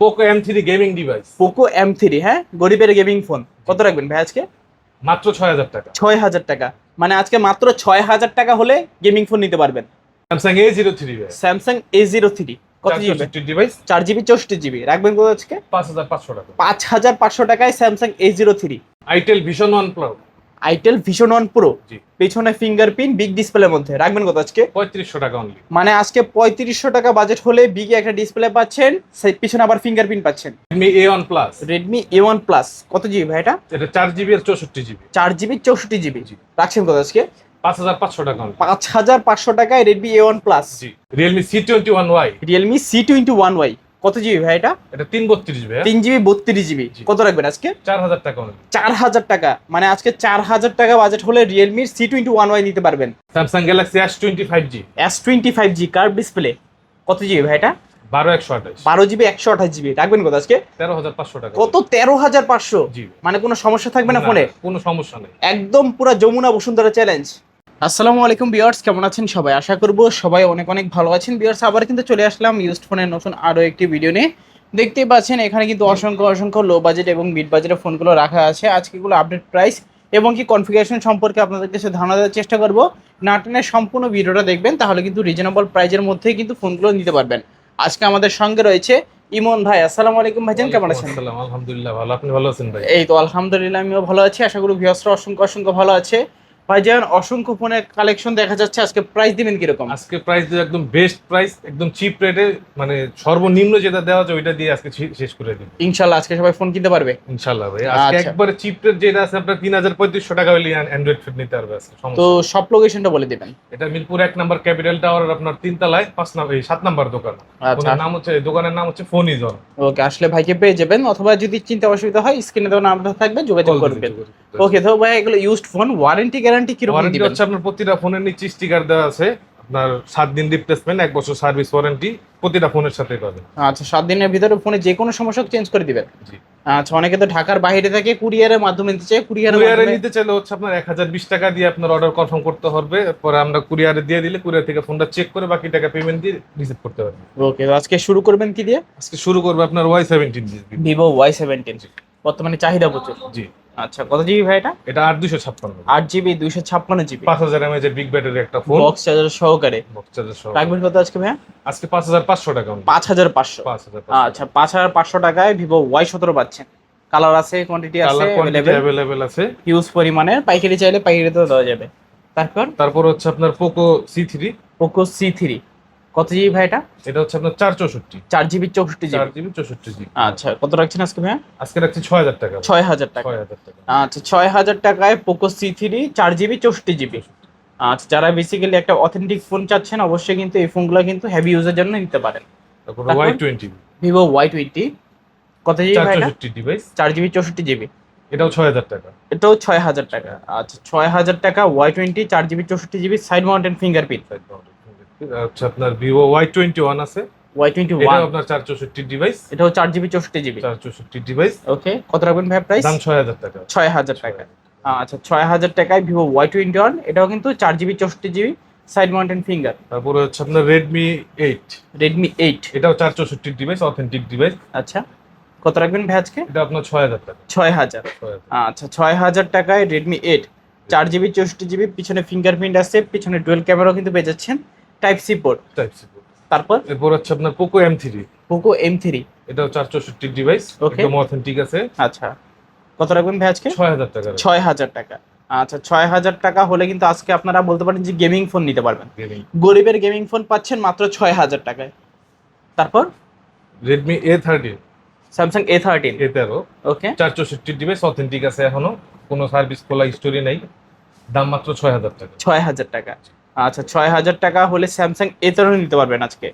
Poco M three gaming device Poco M three হ্যাঁ? গরিবের gaming phone কত রাখবেন ভাই আজকে? মাত্র ছয় হাজার টাকা। ছয় হাজার টাকা। মানে আজকে মাত্র ছয় হাজার টাকা হলে গেমিং ফোন নিতে পারবেন। Samsung A zero three Samsung A zero three কত জিবি? ডিভাইস চার জিবি চৌষট্টি জিবি। রাখবেন কত আজকে? পাঁচ হাজার পাঁচশো টাকা। পাঁচ হাজার পাঁচশো টাকায় Samsung A zero three itel vision one plus itel vision one pro পেছনে ফিঙ্গারপ্রিন্ট বিগ ডিসপ্লের মধ্যে। রাখবেন কত আজকে? পঁয়ত্রিশশো টাকা অনলি মানে আজকে পঁয়ত্রিশশো টাকা বাজেট হলে বিগে একটা ডিসপ্লে পাচ্ছেন সেই পিছনে আবার ফিঙ্গারপ্রিন্ট পাচ্ছেন। Redmi A one plus Redmi A one plus কত জিবি ভাই এটা? এটা চার জিবি আর চৌষট্টি জিবি চার জিবি চৌষট্টি জিবি রাখছেন কত আজকে? পাঁচ হাজার পাঁচশো টাকা পাঁচ হাজার পাঁচশো টাকায় Redmi A one plus realme C twenty one Y realme C twenty one Y কত জিবি ভাই এটা? এটা তিন বত্রিশ ভাই তিন জিবি বত্রিশ জিবি। কত রাখবেন আজকে? চার হাজার টাকা চার হাজার টাকা। মানে আজকে চার হাজার টাকা বাজেট হলে রিয়েলমির সি টোয়েন্টি ওয়ান ওয়াই নিতে পারবেন। Samsung Galaxy S twenty five G S twenty five G curve display কত জিবি ভাই এটা? বারো একশো আঠাশ। বারো জিবি একশো আঠাশ জিবি। রাখবেন কত আজকে? তেরো হাজার পাঁচশো টাকা। কত? তেরো হাজার পাঁচশো। জি। মানে কোনো সমস্যা থাকবে না ফোনে? কোনো সমস্যা নেই। একদম পুরো যমুনা বসুন্ধরা চ্যালেঞ্জ আসসালামু আলাইকুম বিয়ার্স কেমন আছেন সবাই? আশা করব সবাই অনেক অনেক ভালো আছেন। বিয়ার্স আবার কিন্তু চলে আসলাম ইউজড ফোনের নতুন আরও একটি ভিডিও নিয়ে। দেখতেই পাচ্ছেন এখানে কিন্তু অসংখ্য অসংখ্য লো বাজেট এবং মিড বাজেটের ফোনগুলো রাখা আছে। আজকেগুলো আপডেট প্রাইস এবং কি কনফিগারেশন সম্পর্কে আপনাদের কাছে ধারণা দেওয়ার চেষ্টা করব। নাটনের সম্পূর্ণ ভিডিওটা দেখবেন তাহলে কিন্তু রিজনেবল প্রাইজের মধ্যেই কিন্তু ফোনগুলো নিতে পারবেন। আজকে আমাদের সঙ্গে রয়েছে ইমন ভাই। আসসালামু আলাইকুম ভাইজান কেমন আছেন? আলহামদুলিল্লাহ ভালো। আপনি ভালো আছেন ভাই? এই তো আলহামদুলিল্লাহ আমিও ভালো আছি। আশা করি ভিউয়ার্সরা অসংখ্য অসংখ্য ভালো আছে। ভাইজান অসংখ্য ফোনের কালেকশন দেখা যাচ্ছে। আজকে প্রাইস দিবেন কীরকম? আজকে প্রাইস একদম বেস্ট প্রাইস একদম চিপ রেটে মানে সর্বনিম্ন যেটা দেওয়া যায় ওইটা দিয়ে আজকে শেষ করে দিন ইনশাল্লাহ আজকে সবাই ফোন কিনতে পারবে। ইনশাল্লাহ ভাই আজকে আচ্ছা। একবারে চিপ রেট যেটা আছে আপনার তিন হাজার পঁয়ত্রিশশো টাকা হলে অ্যান্ড্রয়েড ফোন নিতে পারবে আজকে তো। সব লোকেশনটা বলে দিবেন। এটা মিরপুর এক নাম্বার ক্যাপিটাল টাওয়ার আপনার তিন তলায় পাঁচ নাম্বার সাত নাম্বার দোকান। আচ্ছা। নাম হচ্ছে দোকানের নাম হচ্ছে ফোন ইজন ওকে আসলে ভাইকে পেয়ে যাবেন অথবা যদি চিন্তা অসুবিধা হয় স্ক্রিনে দেওয়া নাম্বার থাকবে যোগাযোগ করবেন। ওকে তো ভাই এগুলো ইউজড ফোন ওয়ারেন্টি গ্যারান্টি কীরকম ওয়ারেন্টি দিবেন? হচ্ছে আপনার প্রতিটা ফোনের নিচে স্টিকার দেওয়া আছে। আপনার সাত দিন রিপ্লেসমেন্ট এক বছর সার্ভিস ওয়ারেন্টি প্রতিটা ফোনের সাথে পাবেন। আচ্ছা সাত দিনের ভিতরে ফোনে যে কোনো সমস্যা চেঞ্জ করে দিবেন? জি। আচ্ছা অনেকে তো ঢাকার বাইরে থেকে কুরিয়ারের মাধ্যমে নিতে চায় কুরিয়ারে নিতে চাইলে হচ্ছে আপনার এক হাজার বিশ টাকা দিয়ে আপনার অর্ডার কনফার্ম করতে হবে। পরে আমরা কুরিয়ারে দিয়ে দিলে কুরিয়ার থেকে ফোনটা চেক করে বাকি টাকা পেমেন্ট দিয়ে রিসিভ করতে পারবেন। ওকে আজকে শুরু করবেন কি দিয়ে? আজকে শুরু করবে আপনার Y seventeen vivo Y seventeen বর্তমানে চাহিদা প্রচুর। জি। আচ্ছা কত জিবি ভাই এটা? এটা আট দুশো ছাপ্পান্ন আট জিবি দুইশো ছাপ্পান্ন জিবি পাঁচ হাজার এমএজ এর বিগ ব্যাটারি একটা ফোন বক্স চার্জার সহকারে? বক্স চার্জার সহ রাখবেন কত আজকে ভাইয়া? আজকে পাঁচ হাজার পাঁচশো টাকা পাঁচ হাজার পাঁচশো। পাঁচ হাজার আচ্ছা পাঁচ হাজার পাঁচশো টাকায় ভিভো ওয়াই সতেরো পাচ্ছেন। কালার আছে কোয়ান্টিটি আছে অ্যাভেলেবেল আছে। হিউজ পরিমাণের পাইকারি চাইলে পাইকারিতেও দেওয়া যাবে। তারপর? তারপর হচ্ছে আপনার Poco C three Poco C three কত জিবি ভাই এটা? এটা হচ্ছে আপনার চার চৌষট্টি। চার জিবি চৌষট্টি চার জিবি জিবি চৌষট্টি জিবি। আচ্ছা কত রাখছেন আজকে ভাই আজকে রাখছি ছয় হাজার টাকা। ছয় হাজার টাকা। আচ্ছা ছয় হাজার টাকায় পোকো সি থ্রি চার জিবি চৌষট্টি জিবি। আচ্ছা যারা বেসিক্যালি একটা অথেন্টিক ফোন চাচ্ছেন অবশ্যই কিন্তু এই ফোনগুলো কিন্তু হেভি ইউজের জন্য নিতে পারেন? Y twenty vivo Y twenty কত জিবি ভাই চৌষট্টি ডিভাইস চার জিবি চৌষট্টি জিবি। এটাও ছয় হাজার টাকা। এটাও ছয় হাজার টাকা। আচ্ছা ছয় হাজার টাকা ওয়াই টোয়েন্টি চার জিবি চৌষট্টি জিবি সাইড মাউন্টেন ফিঙ্গারপ্রিন্ট আচ্ছা আপনার ভিভো ওয়াই টোয়েন্টি ওয়ান আছে। ওয়াই টোয়েন্টি ওয়ান আপনার চার চৌষট্টি ডিভাইস এটাও চার জিবি চৌষট্টি জিবি। চার চৌষট্টি ডিভাইস ওকে কত রাখবেন ভাই প্রাইস দাম ছয় হাজার টাকা। ছয় হাজার টাকা। আচ্ছা ছয় হাজার টাকায় ভিভো ওয়াই টোয়েন্টি ওয়ান এটাও কিন্তু চার জিবি চৌষট্টি জিবি সাইড মাউন্টেন ফিঙ্গার তারপরে হচ্ছে আপনার রেডমি এইট রেডমি এইট এটাও চার চৌষট্টি ডিভাইস অথেন্টিক ডিভাইস আচ্ছা কত রাখবেন ভাই আজকে? এটা আপনার ছয় হাজার টাকা। ছয় হাজার। আচ্ছা ছয় হাজার টাকায় রেডমি এইট চার জিবি চৌষট্টি জিবি পিছনে ফিঙ্গারপ্রিন্ট আছে পিছনে ডুয়েল ক্যামেরাও কিন্তু পেয়ে যাচ্ছেন। Type C port type C port তারপর? এরপর হচ্ছে আপনার Poco M three Poco M three এটাও চার চৌষট্টি ডিভাইস. একদম অথেন্টিক আছে। আচ্ছা। কত রাখবেন ভাই আজকে? ছয় হাজার টাকা ছয় হাজার টাকা। আচ্ছা ছয় হাজার টাকা হলে কিন্তু আজকে আপনারা বলতে পারেন যে গেমিং ফোন নিতে পারবেন। গরিবের গেমিং ফোন পাচ্ছেন মাত্র ছয় হাজার টাকায়। তারপর? Redmi A thirty Samsung A thirteen A তেরো ওকে চার চৌষট্টি ডিভাইস অথেন্টিক আছে এখনও। কোনো সার্ভিস খোলা স্টোরি নেই। দাম মাত্র ছয় হাজার টাকা। ছয় হাজার টাকা। আচ্ছা ছয় হাজার টাকা হলে স্যামসাং এ তেরো নিতে পারবেন আজকে।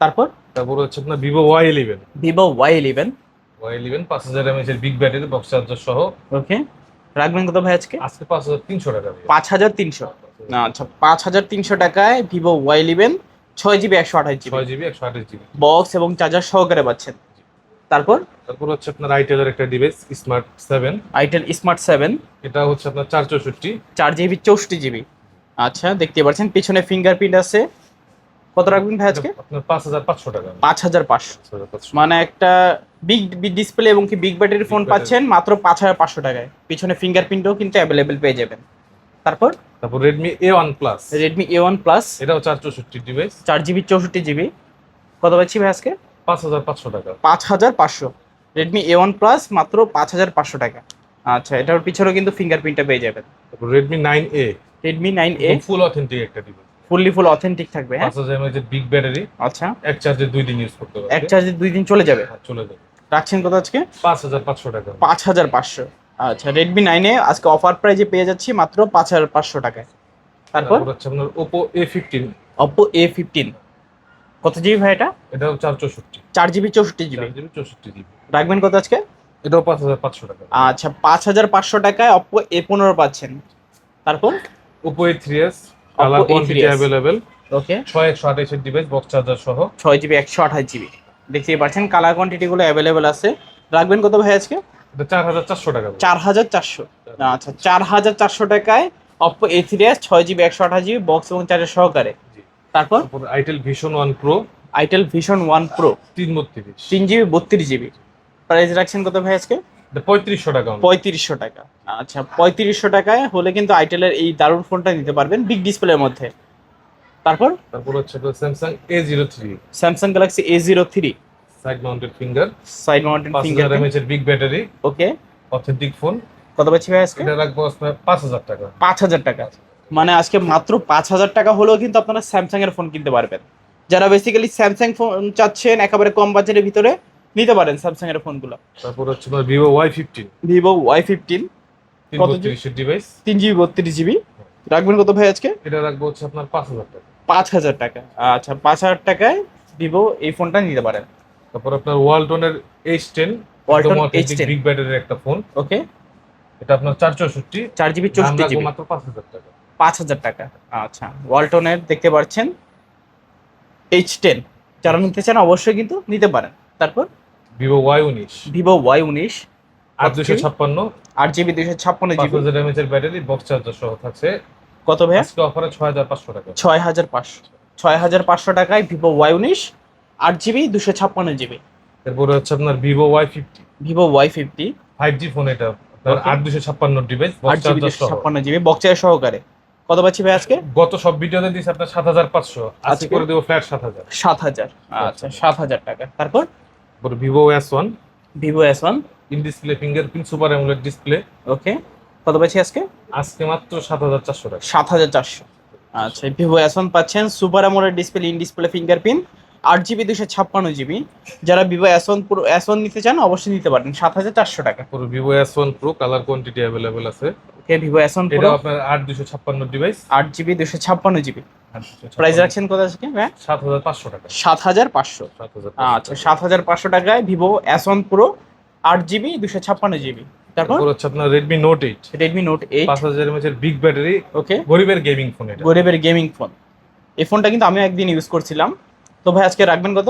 তারপর? তারপর হচ্ছে আপনার vivo Y eleven vivo Y eleven Y eleven পাঁচ হাজার এমএচ এর বিগ ব্যাটারি বক্স চার্জার সহ। ওকে। রাখবেন কত ভাই আজকে? আজকে পাঁচ হাজার তিনশো টাকা পাঁচ হাজার তিনশো। আচ্ছা পাঁচ হাজার তিনশো টাকায় ভিভো ওয়াই ইলেভেন ছয় জিবি একশো আঠাশ জিবি। ছয় জিবি একশো আঠাশ জিবি। বক্স এবং চার্জার সহকারে পাচ্ছেন। তারপর? তারপর হচ্ছে আপনার আইটেলের একটা device smart seven itel smart seven এটা হচ্ছে আপনার চার চৌষট্টি। চার জিবি চৌষট্টি জিবি। আচ্ছা দেখতে পাচ্ছেন পিছনে ফিঙ্গারপ্রিন্ট আছে। কত রাখবেন ভাই আজকে? আপনার পাঁচ হাজার পাঁচশো টাকা। পাঁচ হাজার পাঁচশো। 5,500 মানে একটা বিগ ডিসপ্লে এবং কি বিগ ব্যাটারি ফোন পাচ্ছেন মাত্র পাঁচ হাজার পাঁচশো টাকায়। পিছনে ফিঙ্গারপ্রিন্টও কিন্তু অ্যাভেলেবেল পেয়ে যাবেন। তারপর? তারপর Redmi A one plus Redmi A one plus এটাও চার চৌষট্টি ডিভাইস চার জিবি চৌষট্টি জিবি কত পাচ্ছি ভাই আজকে? পাঁচ হাজার পাঁচশো টাকা। পাঁচ হাজার পাঁচশো। রেডমি এ ওয়ান প্লাস মাত্র পাঁচ হাজার পাঁচশো টাকা। আচ্ছা এটার পিছনেও কিন্তু ফিঙ্গারপ্রিন্টটা পেয়ে যাবেন। তারপর Redmi nine A Redmi nine A full authentic একটা ডিভাইস ফুললি ফুল অথেন্টিক থাকবে হ্যাঁ? পাঁচ হাজার এমএচ বিগ ব্যাটারি আচ্ছা। এক চার্জে দুই দিন ইউজ করতে পারবে। এক চার্জে দুই দিন চলে যাবে? হ্যাঁ, চলে যাবে। রাখছেন কত আজকে? পাঁচ হাজার পাঁচশো টাকা। পাঁচ হাজার পাঁচশো। আচ্ছা রেডমি নাইনে আজকে অফার প্রাইজে পেয়ে যাচ্ছি মাত্র পাঁচ হাজার পাঁচশো টাকায়। তারপর? হচ্ছে আপনার Oppo A fifteen Oppo A fifteen কত জিবি ভাই এটা? চার চৌষট্টি। চার জিবি চৌষট্টি জিবি চার জিবি চৌষট্টি জিবি রাখবেন কত আজকে? এটাও পাঁচ হাজার পাঁচশো টাকা। আচ্ছা পাঁচ হাজার পাঁচশো টাকায় অপো এ পনেরো পাচ্ছেন। তারপর? Three S colour Oppo quantity A3s available okay ছয় একশো আঠাশের ডিভাইস বক্স চার্জার সহ। ছয় জিবি একশো আঠাশ জিবি। দেখতেই পাচ্ছেন কালার কোয়ান্টিটিগুলো অ্যাভেলেবেল আছে। রাখবেন কত ভাই আজকে? এটা হাজার চারশো টাকা চার হাজার চারশো। আচ্ছা চার হাজার চারশো টাকায় অপো এ থ্রি এস ছয় জিবি একশো আঠাশ জিবি বক্স এবং চার্জার সহকারে। তারপর? Itel vision one pro itel vision one pro তিন বত্রিশ। তিন জিবি বত্রিশ জিবি। প্রাইস রাখছেন কত ভাই আজকে? পঁয়ত্রিশশো টাকা। পঁয়ত্রিশশো টাকা। আচ্ছা পঁয়ত্রিশশো টাকায় হলে কিন্তু আইটেলের এই দারুণ ফোনটা নিতে পারবেন বিগ ডিসপ্লের মধ্যে। তারপর? তারপর হচ্ছে Samsung A zero three Samsung Galaxy A zero three side mounted finger side mounted পাঁচ ফিঙ্গার এমএচ এর big battery okay. Authentic phone কত পাচ্ছি ভাই আজকে? এটা রাখব আপনার পাঁচ হাজার টাকা। পাঁচ হাজার টাকা। মানে আজকে মাত্র পাঁচ হাজার টাকা হলেও কিন্তু আপনারা স্যামসাং এর ফোন কিনতে পারবেন। যারা বেসিক্যালি স্যামসাং ফোন চাচ্ছেন একেবারে কম বাজেটের ভিতরে নিতে পারেন স্যামসাং এর ফোনগুলো তারপর হচ্ছে আপনার Vivo Y fifteen Vivo Y fifteen তিন কত ডিভাইস তিন জিবি বত্রিশ জিবি। রাখবেন কত ভাই আজকে? এটা রাখব হচ্ছে আপনার পাঁচ হাজার টাকা। পাঁচ হাজার টাকা। আচ্ছা পাঁচ হাজার টাকায় ভিভো এই ফোনটা নিতে পারেন। তারপর আপনার ওয়ালটনের H ten Walton H10 big ব্যাটারির একটা ফোন ওকে এটা আপনার চার চৌষট্টি। চার জিবি চৌষট্টি জিবি। মাত্র পাঁচ হাজার টাকা। পাঁচ হাজার টাকা। আচ্ছা ওয়ালটনের দেখতে পাচ্ছেন এইচ টেন যারা নিতে চান অবশ্যই কিন্তু নিতে পারেন। তারপর? ভিভো ওয়াই উনিশ। ভিভো ওয়াই উনিশ আট দুশো ছাপ্পান্ন। আট জিবি দুইশো ছাপ্পান্ন জিবি। এর ব্যাটারি বক্স চার্জার সহ থাকছে। কত ভাইয়া? আজকে অফারে ছয় হাজার পাঁচশো টাকা। ছয় হাজার পাঁচশো। ছয় হাজার পাঁচশো টাকায় ভিভো ওয়াই উনিশ আট জিবি দুশো ছাপ্পান্ন জিবি। এরপরে হচ্ছে আপনার Vivo Y fifty. Vivo Y fifty. Five G phone এটা আট দুশো ছাপ্পান্ন ডিভাইস আট জিবি দুশো ছাপ্পান্ন জিবি বক্সের সহকারে। কত পাচ্ছি ভাই আজকে? গত সব ভিডিওতে দিয়েছে আপনার সাত হাজার পাঁচশো। আজকে? করে দেবো ফ্ল্যাট সাত হাজার। সাত হাজার। আচ্ছা সাত হাজার টাকা। তারপর? তারপর Vivo S one Vivo S one in display fingerprint super AMOLED display okay কত পাচ্ছি আজকে? আজকে মাত্র সাত হাজার চারশো টাকা। সাত হাজার চারশো। আচ্ছা ভিভো এস ওয়ান পাচ্ছেন super amoled display in display fingerprint আট জিবি দুশো ছাপ্পান্ন জিবি। যারা ভিভো এস ওয়ান পুরো এস ওয়ান নিতে চান অবশ্যই নিতে পারেন। সাত হাজার চারশো টাকা। পুরো Vivo S one pro colour quantity available আছে। ওকে ভিভো এস ওয়ান পুরো আপনার আট দুশো ছাপ্পান্ন ডিভাইস আট জিবি দুশো ছাপ্পান্ন জিবি। প্রাইস রাখছেন কত আজকে হ্যাঁ সাত হাজার পাঁচশো টাকা। সাত হাজার পাঁচশো। আচ্ছা সাত হাজার পাঁচশো টাকায় ভিভো এস ওয়ান প্রো আট জিবি দুশো ছাপ্পান্ন জিবি। তারপর? হচ্ছে আপনার Redmi note eight Redmi note eight পাঁচ হাজার এমএচ এর বিগ ব্যাটারি ওকে। গরিবের গেমিং ফোন গরিবের গেমিং ফোন এই ফোনটা কিন্তু আমিও একদিন ইউজ করছিলাম। তো ভাই আজকে রাখবেন কত?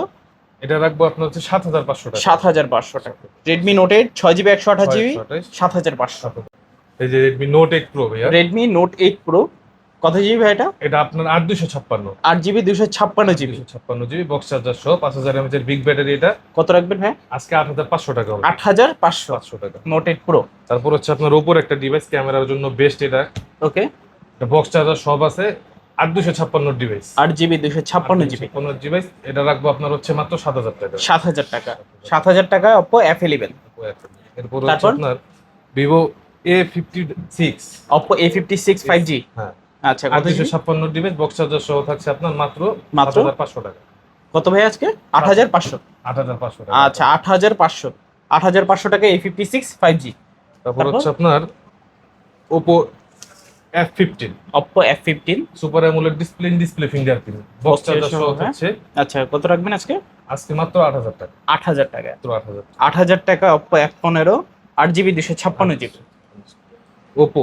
এটা রাখব আপনার হচ্ছে সাত হাজার পাঁচশো টাকা। সাত হাজার পাঁচশো টাকা। রেডমি নোট এইট ছয় জিবি একশো আঠাশ জিবি সাত হাজার পাঁচশো। এই যে রেডমি নোট এইট প্রো ভাইয়া। রেডমি নোট এইট প্রো কত জিবি ভাই এটা? এটা আপনার আট দুশো ছাপ্পান্ন। আট জিবি দুশো ছাপ্পান্ন জিবি ছাপ্পান্ন জিবি বক্স চার্জার সহ পাঁচ হাজার এমএচ এর বিগ ব্যাটারি এটা। কত রাখবেন ভাই? আজকে আট হাজার পাঁচশো টাকা হবে। আট হাজার পাঁচশো। পাঁচশো টাকা। নোট এইট প্রো তারপর হচ্ছে আপনার ওপোর একটা ডিভাইস ক্যামেরার জন্য বেস্ট এটা। ওকে বক্স চার্জার সব আছে। আট দুশো ছাপ্পান্ন ডিভাইস আট জিবি দুশো ছাপ্পান্ন জিবি। ছাপ্পান্ন ডিভাইস এটা রাখব আপনার হচ্ছে মাত্র সাত হাজার টাকা। সাত হাজার টাকা। সাত হাজার টাকা অপো এফ ইলেভেন এরপর আপনার Vivo A fifty six Oppo A fifty six five G হ্যাঁ। আচ্ছা আট দুশো ছাপ্পান্ন ডিভাইস বক্স চার্জার সহ থাকছে আপনার মাত্র পাঁচশো টাকা। কত ভাই আজকে? আট হাজার পাঁচশো। আট হাজার পাঁচশো টাকা। আচ্ছা আট হাজার পাঁচশো। আট হাজার পাঁচশো টাকা A fifty six five G তারপর তারপর? হচ্ছে আপনার Oppo F fifteen Oppo F fifteen super AMOLED display display fingerprint box charger হ্যাঁ? থাকছে আচ্ছা কত রাখবেন আজকে? আজকে মাত্র আট হাজার টাকা। আট হাজার টাকা। আট হাজার আট হাজার টাকা অপো এফ পনেরো আট জিবি দুশো ছাপ্পান্ন GB. Oppo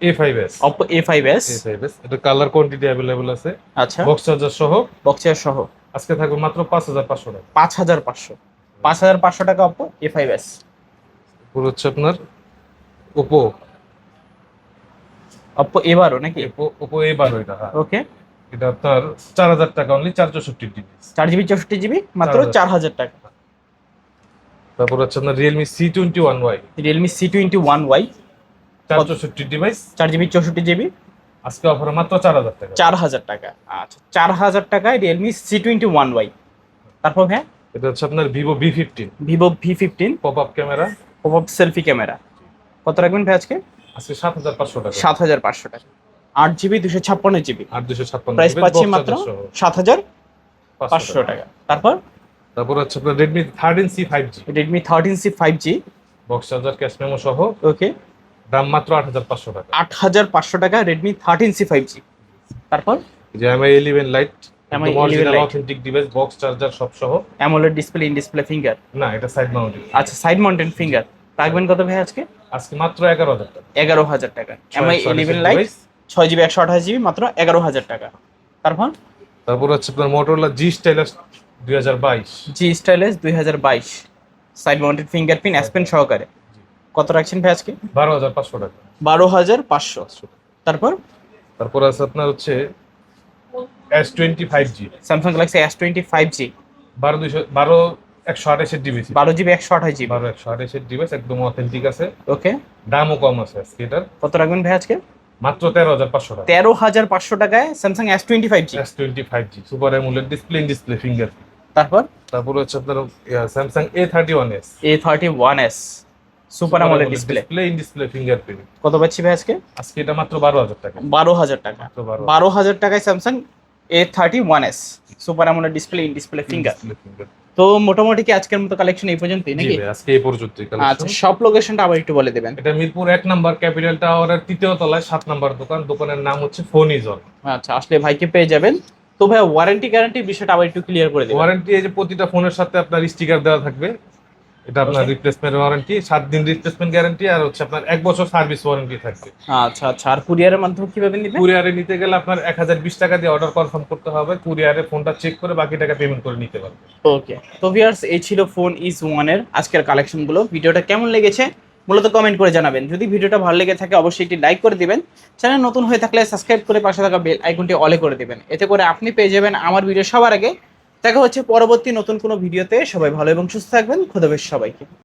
A five S Oppo A five S A five S এটা কালার কোয়ান্টিটি অ্যাভেলেবল আছে। আচ্ছা। বক্স চার্জার সহ। বক্সের সহ। আজকে থাকবে মাত্র পাঁচ হাজার পাঁচশো টাকা। পাঁচ হাজার পাঁচশো। পাঁচ হাজার পাঁচশো টাকা অপো এ ফাইভ এস পুরো হচ্ছে আপনার ওপো অপো এবারও নাকি? ওপো ওপো এ বারো এটা হ্যাঁ। ওকে এটা আপনার চার হাজার টাকা অনলি চার চৌষট্টি জিবি চার জিবি চৌষট্টি জিবি মাত্র চার হাজার। টাকা। তারপর হচ্ছে আপনার Realme C twenty one Y Realme C twenty one Y চার? চৌষট্টি ডিভাইস চার জিবি চৌষট্টি জিবি আজকে অফারে মাত্র চার হাজার টাকা। চার হাজার টাকা। আচ্ছা চার হাজার টাকায় Realme C twenty one Y তারপর হ্যাঁ? এটা হচ্ছে আপনার Vivo V fifteen Vivo V fifteen pop up camera pop selfie camera কত রাখবেন ভাই আজকে? আজকে সাত হাজার পাঁচশো টাকা। সাত হাজার পাঁচশো টাকা। আট জিবি দুশো ছাপ্পান্ন জিবি। আট দুশো ছাপ্পান্ন প্রাইস পাচ্ছি মাত্র charger সাত হাজার পাঁচশো টাকা। তারপর? তারপর হচ্ছে আপনার G Redmi thirteen C five G box charger cash memo সহ। ওকে। দাম মাত্র আট হাজার পাঁচশো টাকা। আট হাজার পাঁচশো টাকা রেডমি সি ফাইভ জি তারপর? যে MI eleven lite MI 11 original authentic device box charger সব সহ। AMOLED display in display finger না এটা সাইড মাউন্টেড আচ্ছা সাইড মাউন্টেন ফিঙ্গার রাখবেন কত ভাই আজকে? আজকে মাত্র এগারো হাজার টাকা। এগারো হাজার টাকা। এমআই ইলেভেন লাইট ছয় জিবি একশো আঠাশ জিবি মাত্র এগারো হাজার টাকা। তারপর? তারপর হচ্ছে আপনার মোটরলা জি স্টাইলাস দুই হাজার বাইশ। জি স্টাইলেস দুই হাজার বাইশ। সাইড মাউন্টেড ফিঙ্গারপ্রিন্ট অ্যাসপেন সহকারে। কত রাখছেন ভাই আজকে? বারো হাজার পাঁচশো টাকা। বারো হাজার পাঁচশো। তারপর? তারপর আছে আপনার হচ্ছে S twenty five G Samsung Galaxy S twenty five G বারো দুইশো বারো একশো আঠাশের ডিভাইস বারো জিবি একশো আঠাশ জিবি। বারো একশো আঠাশের ডিভাইস একদম অথেন্টিক আছে। ওকে। দামও কম আছে আজকে এটার। কত রাখবেন ভাই আজকে? মাত্র তেরো হাজার পাঁচশো টাকা। তেরো হাজার পাঁচশো টাকায় Samsung S twenty five G S twenty five G super AMOLED display display finger তারপর? তারপর হচ্ছে আপনার Samsung A thirty one S A thirty one S super AMOLED display display in display fingerprint কত পাচ্ছি ভাই আজকে? আজকে এটা মাত্র বারো হাজার টাকা। বারো হাজার টাকা। মাত্র বারো বারো হাজার টাকায় Samsung A thirty one S super AMOLED display in display finger finger তো মোটামুটি কি আজকের মতো কালেকশন এই পর্যন্তই নাকি? আজকে এই পর্যন্তই আচ্ছা সব লোকেশনটা আবার একটু বলে দেবেন। এটা মিরপুর এক নাম্বার ক্যাপিটাল টাওয়ারের তৃতীয় তলায় সাত নাম্বার দোকান। দোকানের নাম হচ্ছে ফোনিজন আচ্ছা আসলে ভাইকে পেয়ে যাবেন। তো ভাই ওয়ারেন্টি গ্যারান্টি বিষয়টা আবার একটু ক্লিয়ার করে দিন ওয়ারেন্টি এই যে প্রতিটা ফোনের সাথে আপনার স্টিকার দেওয়া থাকবে। এটা আপনার রিপ্লেসমেন্ট ওয়ারেন্টি সাত দিন রিপ্লেসমেন্ট গ্যারান্টি আর হচ্ছে আপনার এক বছর সার্ভিস ওয়ারেন্টি থাকবে। আচ্ছা আচ্ছা। আর কুরিয়ারের মাধ্যমে কীভাবে নিবেন কুরিয়ারে নিতে গেলে আপনার এক হাজার বিশ টাকা দিয়ে অর্ডার কনফার্ম করতে হবে। কুরিয়ারে ফোনটা চেক করে বাকি টাকা পেমেন্ট করে নিতে পারবে। ওকে তো ভিউয়ার্স এই ছিল ফোন ইজ ওয়ানের আজকের কালেকশনগুলো ভিডিওটা কেমন লেগেছে? মূলত কমেন্ট করে জানাবেন। যদি ভিডিওটা ভালো লেগে থাকে অবশ্যই একটি লাইক করে দিবেন। চ্যানেল নতুন হয়ে থাকলে সাবস্ক্রাইব করে পাশে থাকা বেল আইকনটি অলে করে দিবেন। এতে করে আপনি পেয়ে যাবেন আমার ভিডিও সবার আগে দেখা হচ্ছে পরবর্তী নতুন কোনো ভিডিওতে। সবাই ভালো এবং সুস্থ থাকবেন। খোদাবেশ সবাইকে।